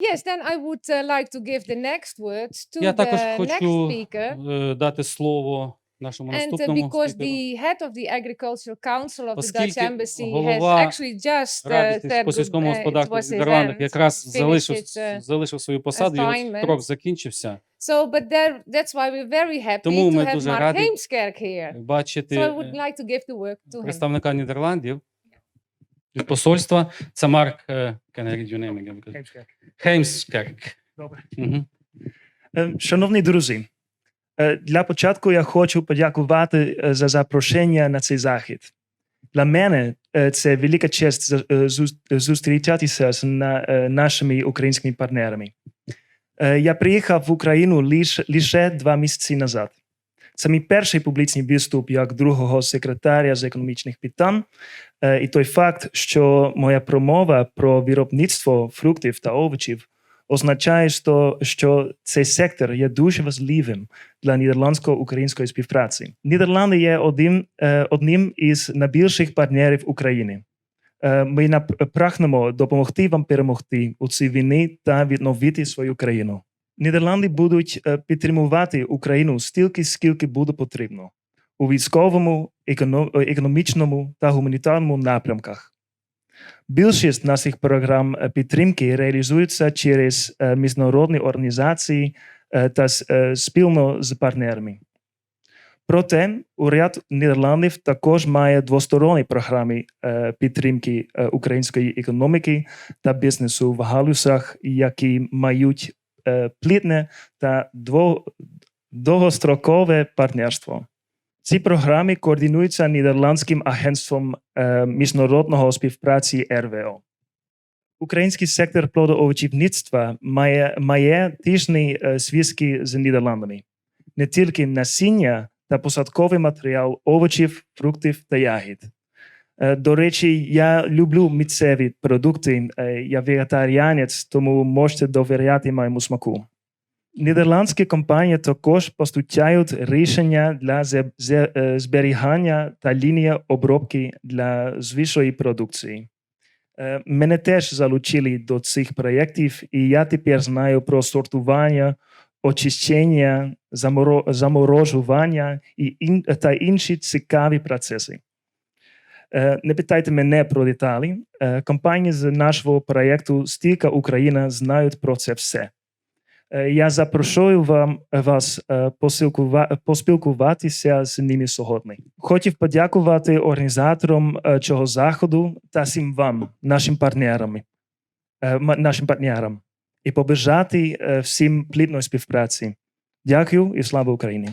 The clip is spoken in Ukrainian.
Yes, then I would uh, like to give the next words to Я також the next speaker. е, дати слово нашому And uh, наступному because спікеру. the head of the Agricultural Council of the Dutch Оскільки Embassy has голова actually just uh, Ради said по сільському uh, it господарству was his Нідерландах якраз залишив, uh, залишив свою посаду, його assignment. строк закінчився. So, but there, that's why we're very happy Тому to ми have дуже Mark раді Heemskerk here. Бачити So I would е, like to give the word to him. представника Нідерландів your name again? Because- Хеймскерк. Добре. Мгм. Е, Шановні друзі, е, для початку я хочу подякувати е, за запрошення на цей захід. Для мене е, це велика честь за- е, зус- зустрічатися з на- е, нашими українськими партнерами. Е, Я приїхав в Україну лише, лише два місяці назад. Це мій перший публічний виступ як другого секретаря з економічних питань. Е, І той факт, що моя промова про виробництво фруктів та овочів означає, що, цей сектор є дуже важливим для нідерландсько-української співпраці. Нідерланди є одним, е, одним із найбільших партнерів України. Е, Ми прагнемо допомогти вам перемогти у цій війні та відновити свою країну. Нідерланди будуть е, підтримувати Україну стільки, скільки буде потрібно у військовому, е, економічному та гуманітарному напрямках. Більшість наших програм е, підтримки реалізується через міжнародні організації та спільно з партнерами. Проте уряд Нідерландів також має двосторонні програми підтримки української економіки та бізнесу в галузях, які мають плідне та довгострокове партнерство. Ці програми координуються Нідерландським агентством е, міжнародного співпраці РВО. Український сектор плодоовочівництва має, має тижні е, зв'язки з Нідерландами. Не тільки насіння та посадковий матеріал овочів, фруктів та ягід. Е, До речі, я люблю місцеві продукти. Е, Я вегетаріанець, тому можете довіряти моєму смаку. Нідерландські компанії також постачають рішення для е, зберігання та лінії обробки для звичої продукції. Мене теж залучили до цих проєктів, і я тепер знаю про сортування, очищення, заморожування і та інші цікаві процеси. Е, Не питайте мене про деталі. Е, Компанії з нашого проєкту Стілька Україна знають про це все. Е, Я запрошую вам вас поспілкуватися з ними сьогодні. Хотів подякувати організаторам цього заходу та всім вам, нашим партнерам, нашим партнерам, і побажати всім плідної співпраці. Дякую і слава Україні!